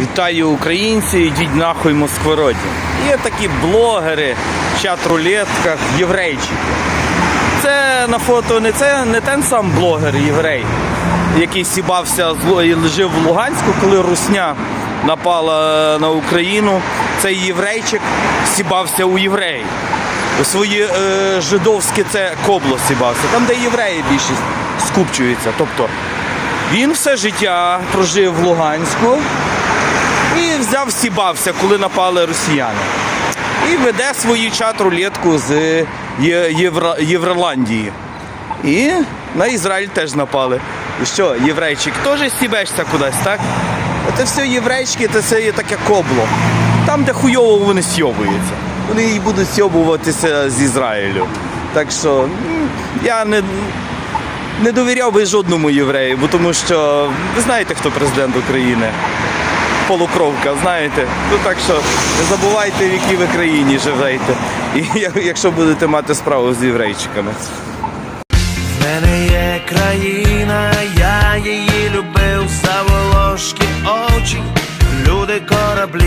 Вітаю українці, йдіть нахуй Москвороді. Є такі блогери, в чат-рулетках, єврейчики. Це на фото не це не ten сам блогер єврей, який сібався і жив в Луганську, коли Русня напала на Україну. Цей єврейчик сібався у євреї. У свої е, жидовське це кобло сібався, там, де євреї більшість скупчуються. Тобто він все життя прожив в Луганську взяв сібався, коли напали росіяни. І веде свою чат-рулетку з Євро... Євроландії. І на Ізраїль теж напали. І що, єврейчик, теж стібешся кудись, так? Це все єврейчики, це все є таке кобло. Там, де хуйово вони сьобуються. Вони і будуть сьобуватися з Ізраїлю. Так що я не, не довіряв би жодному єврею, бо тому що ви знаєте, хто президент України полукровка, знаєте. Ну так що не забувайте, в якій ви країні живете. І якщо будете мати справу з єврейчиками. В мене є країна, я її любив, Саволошки очі, люди кораблі.